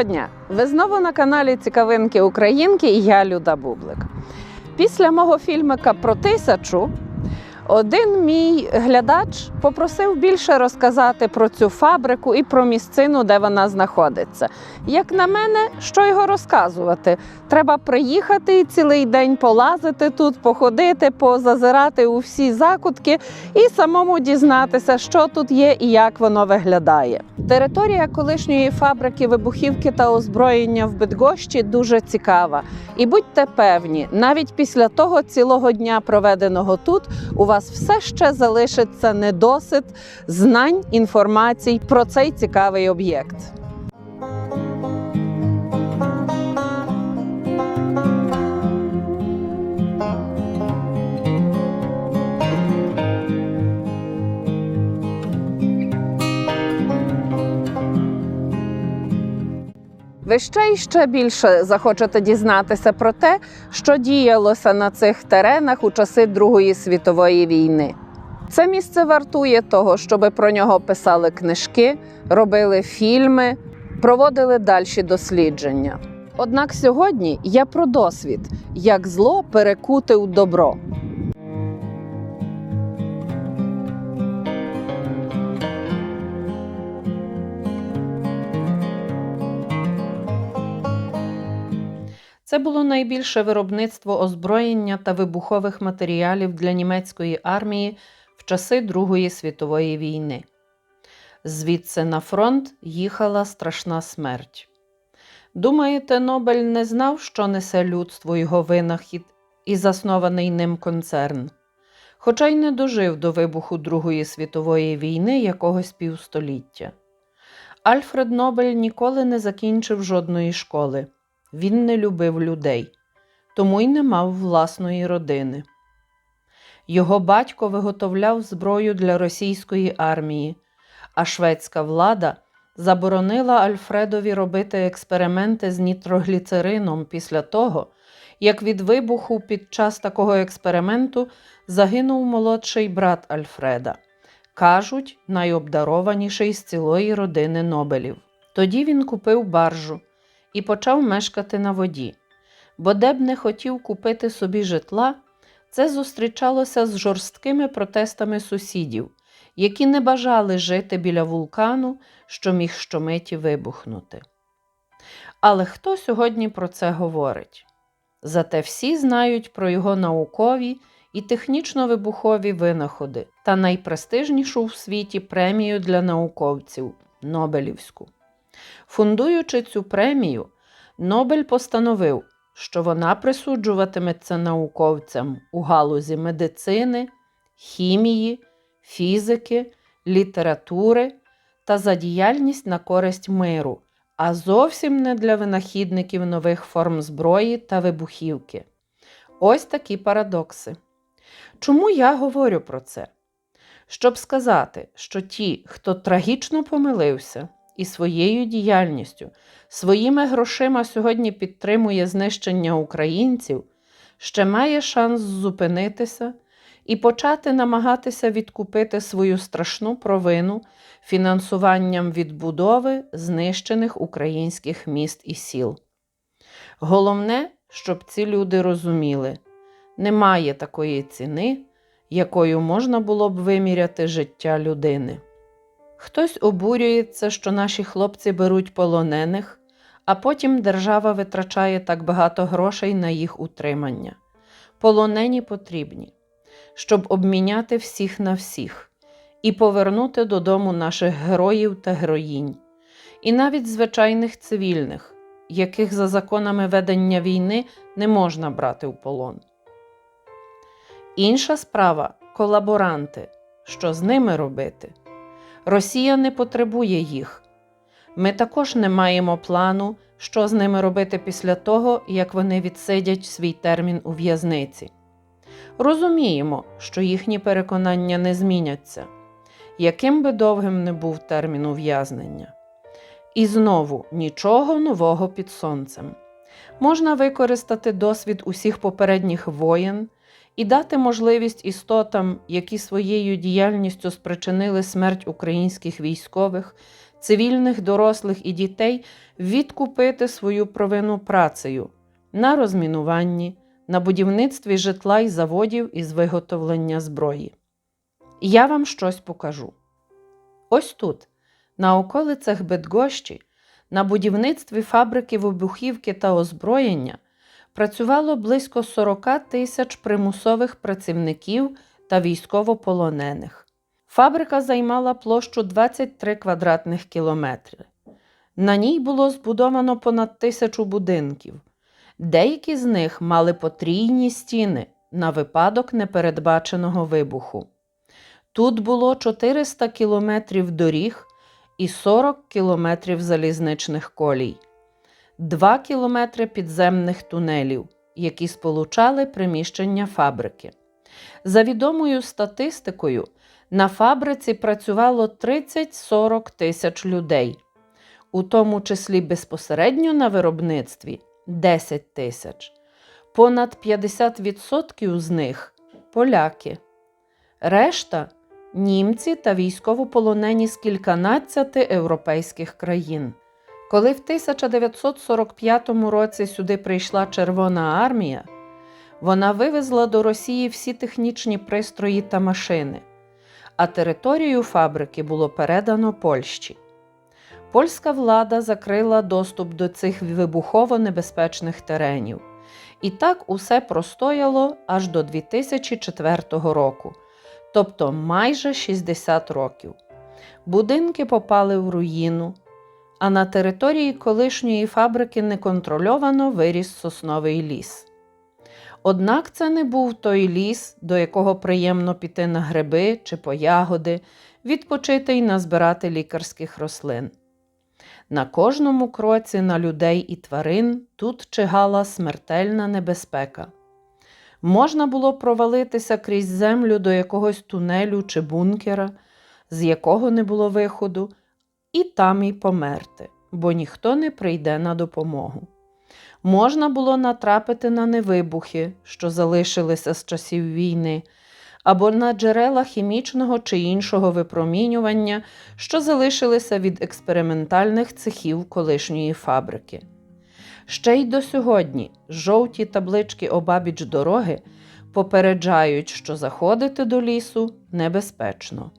Доброго дня! Ви знову на каналі Цікавинки Українки я Люда Бублик. Після мого фільмика про тисячу один мій глядач попросив більше розказати про цю фабрику і про місцину, де вона знаходиться. Як на мене, що його розказувати? Треба приїхати і цілий день полазити тут, походити, позазирати у всі закутки і самому дізнатися, що тут є і як воно виглядає. Територія колишньої фабрики вибухівки та озброєння в Бедгощі дуже цікава. І будьте певні, навіть після того цілого дня, проведеного тут, у вас все ще залишиться недосит знань, інформацій про цей цікавий об'єкт. Ви ще й ще більше захочете дізнатися про те, що діялося на цих теренах у часи Другої світової війни. Це місце вартує того, щоб про нього писали книжки, робили фільми, проводили дальші дослідження. Однак сьогодні я про досвід, як зло перекути у добро. Це було найбільше виробництво озброєння та вибухових матеріалів для німецької армії в часи Другої світової війни. Звідси на фронт їхала страшна смерть. Думаєте, Нобель не знав, що несе людству його винахід і заснований ним концерн, хоча й не дожив до вибуху Другої світової війни якогось півстоліття. Альфред Нобель ніколи не закінчив жодної школи. Він не любив людей, тому й не мав власної родини. Його батько виготовляв зброю для російської армії, а шведська влада заборонила Альфредові робити експерименти з нітрогліцерином після того, як від вибуху під час такого експерименту загинув молодший брат Альфреда. Кажуть, найобдарованіший з цілої родини Нобелів. Тоді він купив баржу і почав мешкати на воді. Бо де б не хотів купити собі житла, це зустрічалося з жорсткими протестами сусідів, які не бажали жити біля вулкану, що міг щомиті вибухнути. Але хто сьогодні про це говорить? Зате всі знають про його наукові і технічно-вибухові винаходи та найпрестижнішу в світі премію для науковців Нобелівську. Фундуючи цю премію, Нобель постановив, що вона присуджуватиметься науковцям у галузі медицини, хімії, фізики, літератури та за діяльність на користь миру, а зовсім не для винахідників нових форм зброї та вибухівки. Ось такі парадокси. Чому я говорю про це? Щоб сказати, що ті, хто трагічно помилився, і своєю діяльністю, своїми грошима сьогодні підтримує знищення українців, ще має шанс зупинитися і почати намагатися відкупити свою страшну провину фінансуванням відбудови знищених українських міст і сіл. Головне, щоб ці люди розуміли, немає такої ціни, якою можна було б виміряти життя людини. Хтось обурюється, що наші хлопці беруть полонених, а потім держава витрачає так багато грошей на їх утримання. Полонені потрібні, щоб обміняти всіх на всіх і повернути додому наших героїв та героїнь, і навіть звичайних цивільних, яких за законами ведення війни не можна брати в полон. Інша справа колаборанти. Що з ними робити? Росія не потребує їх. Ми також не маємо плану, що з ними робити після того, як вони відсидять свій термін у в'язниці. Розуміємо, що їхні переконання не зміняться, яким би довгим не був термін ув'язнення. І знову нічого нового під сонцем. Можна використати досвід усіх попередніх воєн і дати можливість істотам, які своєю діяльністю спричинили смерть українських військових, цивільних дорослих і дітей відкупити свою провину працею на розмінуванні, на будівництві житла й заводів із виготовлення зброї. Я вам щось покажу. Ось тут, на околицях Бедгощі, на будівництві фабрики вибухівки та озброєння працювало близько 40 тисяч примусових працівників та військовополонених. Фабрика займала площу 23 квадратних кілометри. На ній було збудовано понад тисячу будинків. Деякі з них мали потрійні стіни на випадок непередбаченого вибуху. Тут було 400 кілометрів доріг і 40 кілометрів залізничних колій, 2 кілометри підземних тунелів, які сполучали приміщення фабрики. За відомою статистикою, на фабриці працювало 30-40 тисяч людей, у тому числі безпосередньо на виробництві 10 тисяч. Понад 50% з них поляки. Решта німці та військовополонені з кільканадцяти європейських країн. Коли в 1945 році сюди прийшла Червона армія, вона вивезла до Росії всі технічні пристрої та машини, а територію фабрики було передано Польщі. Польська влада закрила доступ до цих вибухово небезпечних теренів. І так усе простояло аж до 2004 року, тобто майже 60 років. Будинки попали в руїну, а на території колишньої фабрики неконтрольовано виріс сосновий ліс. Однак це не був той ліс, до якого приємно піти на гриби чи по ягоди, відпочити й назбирати лікарських рослин. На кожному кроці на людей і тварин тут чигала смертельна небезпека. Можна було провалитися крізь землю до якогось тунелю чи бункера, з якого не було виходу, і там і померти, бо ніхто не прийде на допомогу. Можна було натрапити на невибухи, що залишилися з часів війни, або на джерела хімічного чи іншого випромінювання, що залишилися від експериментальних цехів колишньої фабрики. Ще й до сьогодні жовті таблички обабіч дороги попереджають, що заходити до лісу небезпечно.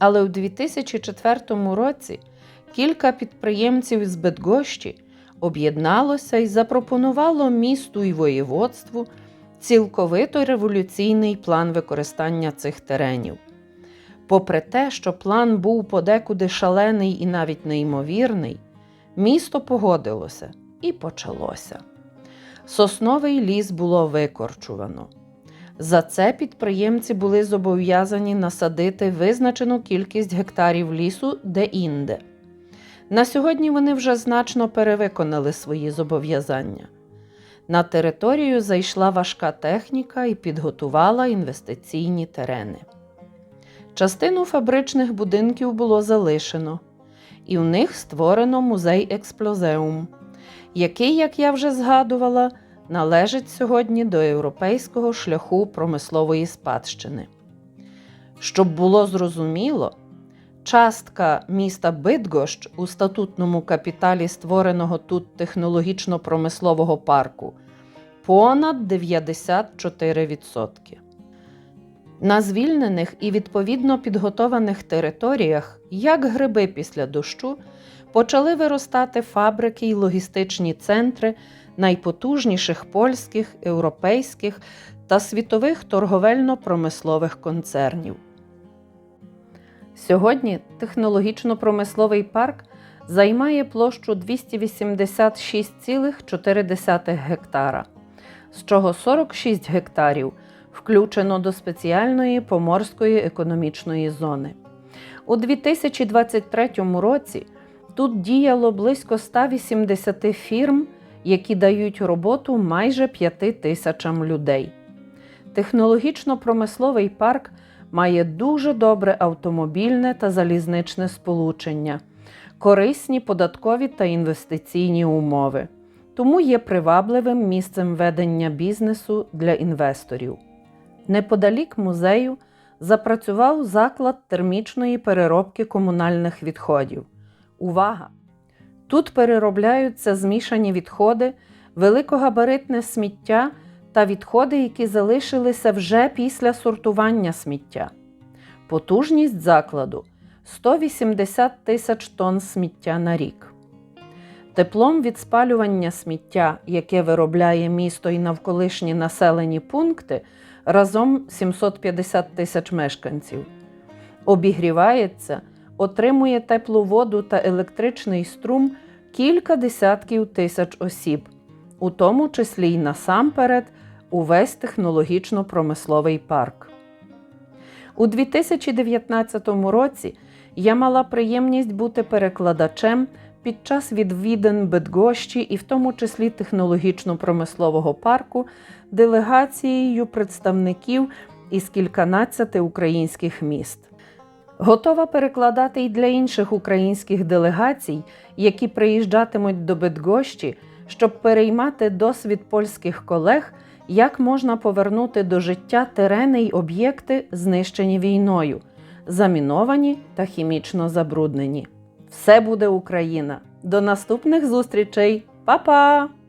Але у 2004 році кілька підприємців з Бедгощі об'єдналося і запропонувало місту і воєводству цілковито революційний план використання цих теренів. Попри те, що план був подекуди шалений і навіть неймовірний, місто погодилося і почалося. Сосновий ліс було викорчувано. За це підприємці були зобов'язані насадити визначену кількість гектарів лісу де-інде. На сьогодні вони вже значно перевиконали свої зобов'язання. На територію зайшла важка техніка і підготувала інвестиційні терени. Частину фабричних будинків було залишено, і в них створено музей Експлозеум, який, як я вже згадувала, належить сьогодні до європейського шляху промислової спадщини. Щоб було зрозуміло, частка міста Бидгощ у статутному капіталі створеного тут технологічно-промислового парку понад 94%. На звільнених і відповідно підготованих територіях, як гриби після дощу, почали виростати фабрики й логістичні центри найпотужніших польських, європейських та світових торговельно-промислових концернів. Сьогодні технологічно-промисловий парк займає площу 286,4 гектара, з чого 46 гектарів включено до спеціальної поморської економічної зони. У 2023 році тут діяло близько 180 фірм, які дають роботу майже 5 тисячам людей. Технологічно-промисловий парк має дуже добре автомобільне та залізничне сполучення, корисні податкові та інвестиційні умови, тому є привабливим місцем ведення бізнесу для інвесторів. Неподалік музею запрацював заклад термічної переробки комунальних відходів. Увага! Тут переробляються змішані відходи, великогабаритне сміття та відходи, які залишилися вже після сортування сміття. Потужність закладу 180 тисяч тонн сміття на рік. Теплом від спалювання сміття, яке виробляє місто і навколишні населені пункти, разом 750 тисяч мешканців. Обігрівається, отримує теплу воду та електричний струм кілька десятків тисяч осіб, у тому числі й насамперед увесь технологічно-промисловий парк. У 2019 році я мала приємність бути перекладачем під час відвідин Бедгощі і в тому числі технологічно-промислового парку делегацією представників із кільканадцяти українських міст. Готова перекладати й для інших українських делегацій, які приїжджатимуть до Бедгощі, щоб переймати досвід польських колег, як можна повернути до життя терени й об'єкти, знищені війною, заміновані та хімічно забруднені. Все буде Україна! До наступних зустрічей! Па-па!